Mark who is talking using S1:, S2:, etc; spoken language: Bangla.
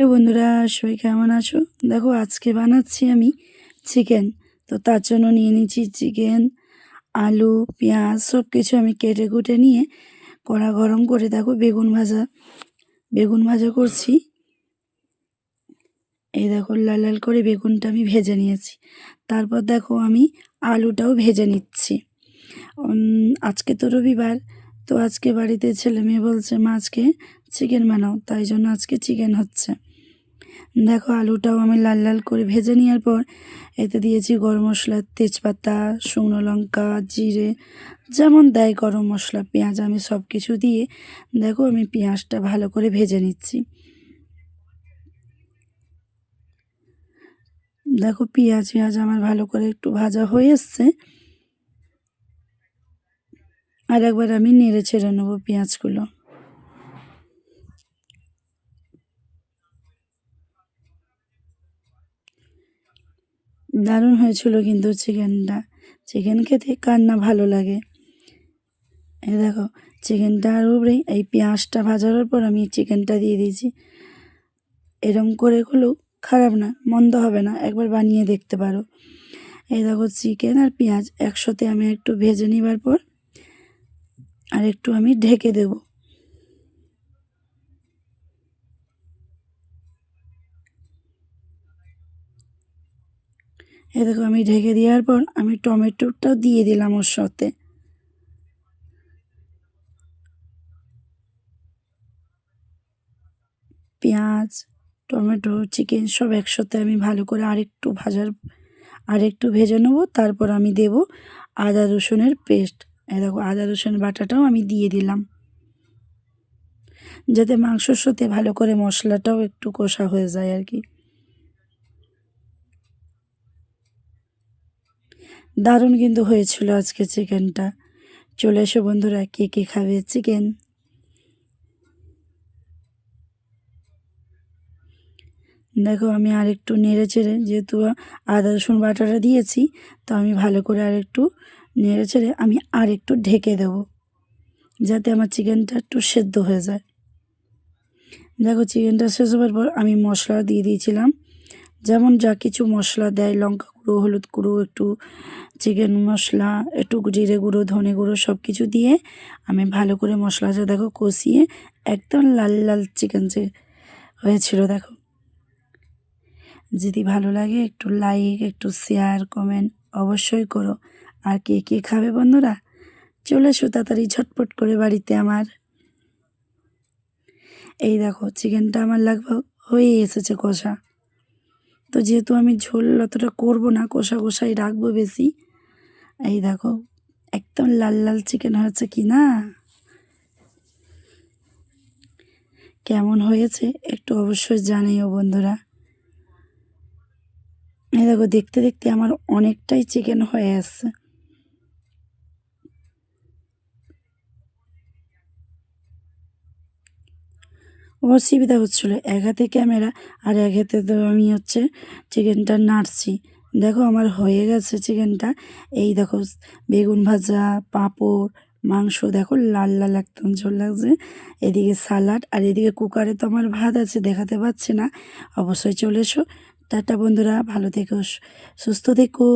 S1: হ্যালো বন্ধুরা, সবাই কেমন আছো? দেখো, আজকে বানাচ্ছি আমি চিকেন তো তার জন্য নিয়ে নিচ্ছি চিকেন আলু, পেঁয়াজ সব কিছু আমি কেটে কুটে নিয়ে কড়া গরম করে দেখো বেগুন ভাজা। বেগুন ভাজা করছি। এই দেখো, লাল লাল করে বেগুনটা আমি ভেজে নিয়েছি। তারপর দেখো, আমি আলুটাও ভেজে নিচ্ছি। আজকে তো রবিবার, তো আজকে বাড়িতে ছেলে মেয়ে বলছে, মা, আজকে চিকেন বানাও। তাই জন্য আজকে চিকেন হচ্ছে। দেখো আলুটাও আমি লাল লাল করে ভেজে নেওয়ার পর এতে দিয়েছি গরম মশলা, তেজপাতা, শুকনো লঙ্কা, জিরে, যেমন দেয় গরম মশলা, পেঁয়াজ আমি সব কিছু দিয়ে দেখো আমি পেঁয়াজটা ভালো করে ভেজে নিচ্ছি। দেখো পেঁয়াজ পেঁয়াজ আমার ভালো করে একটু ভাজা হয়ে এসছে। আর একবার আমি নেড়ে ছেড়ে নেব পেঁয়াজগুলো। দারুণ হয়েছিল কিন্তু চিকেনটা। চিকেন খেতে কার না ভালো লাগে। এই দেখো চিকেনটার উপরেই এই পেঁয়াজটা ভাজার পর আমি চিকেনটা দিয়ে দিয়েছি। এরম করে হলেও খারাপ না, মন্দ হবে না, একবার বানিয়ে দেখতে পারো। এই দেখো, চিকেন আর পেঁয়াজ একসাথে আমি একটু ভেজে নেবার পর আর একটু আমি ঢেকে দেব। এই দেখো, আমি ঢেকে দেওয়ার পর আমি টমেটোটাও দিয়ে দিলাম ওর সাথে। পেঁয়াজ, টমেটো, চিকেন সব একসাথে আমি ভালো করে আরেকটু ভাজার, আরেকটু ভেজে নেব, তারপর আমি দেব আদা রসুনের পেস্ট। এই দেখো, আদা রসুন বাটাটাও আমি দিয়ে দিলাম। যাতে মাংসর সাথে ভালো করে মশলাটাও একটু কষা হয়ে যায় আর কি। দারুণ কিন্তু হয়েছিল আজকে চিকেনটা। চলে এসো বন্ধুরা, কে কে খাবে চিকেন? দেখো, আমি আরেকটু নেড়ে চেড়ে, যেহেতু আদা, রসুন বাটাটা দিয়েছি, তো আমি ভালো করে আরেকটু নেড়ে চেড়ে আমি আরেকটু ঢেকে দেব, যাতে আমার চিকেনটা একটু সেদ্ধ হয়ে যায়। দেখো, চিকেনটা শেষ হওয়ার পর আমি মশলা দিয়ে দিয়েছিলাম। যেমন যা কিছু মশলা দেয়, লঙ্কা গুঁড়ো, হলুদ গুঁড়ো, একটু চিকেন মশলা, একটু জিরে গুঁড়ো, ধনে গুঁড়ো সব কিছু দিয়ে আমি ভালো করে মশলাটা দেখো কষিয়ে একদম লাল লাল চিকেন যে হয়েছিল দেখো। যদি ভালো লাগে একটু লাইক একটু শেয়ার কমেন্ট অবশ্যই করো। আর কে কে খাবে বন্ধুরা? চলে এসো তাড়াতাড়ি ঝটপট করে বাড়িতে আমার। এই দেখো, চিকেনটা আমার লাগভগ হয়ে এসেছে কষা। তো যেহেতু আমি ঝোল অতটা করব না, কষা কষাই রাখব বেশি, এই দেখো, একদম লাল লাল চিকেন হয়েছে কি না? কেমন হয়েছে একটু অবশ্যই জানাইও বন্ধুরা। এই দেখো, দেখতে দেখতে আমার অনেকটাই চিকেন হয়ে আসছে। অসুবিধা হচ্ছিল। এক হাতে ক্যামেরা আর এক হাতে তো আমি হচ্ছে চিকেনটা নাড়ছি। দেখো আমার হয়ে গেছে চিকেনটা। এই দেখো, বেগুন ভাজা, পাঁপড়, মাংস, দেখো লাল লাল একদম ঝোল লাগছে। এদিকে সালাড আর এদিকে কুকারে তো আমার ভাত আছে, দেখাতে পাচ্ছি না। অবশ্যই চলে এসো। টাটা বন্ধুরা, ভালো থেকো সুস্থ থেকো।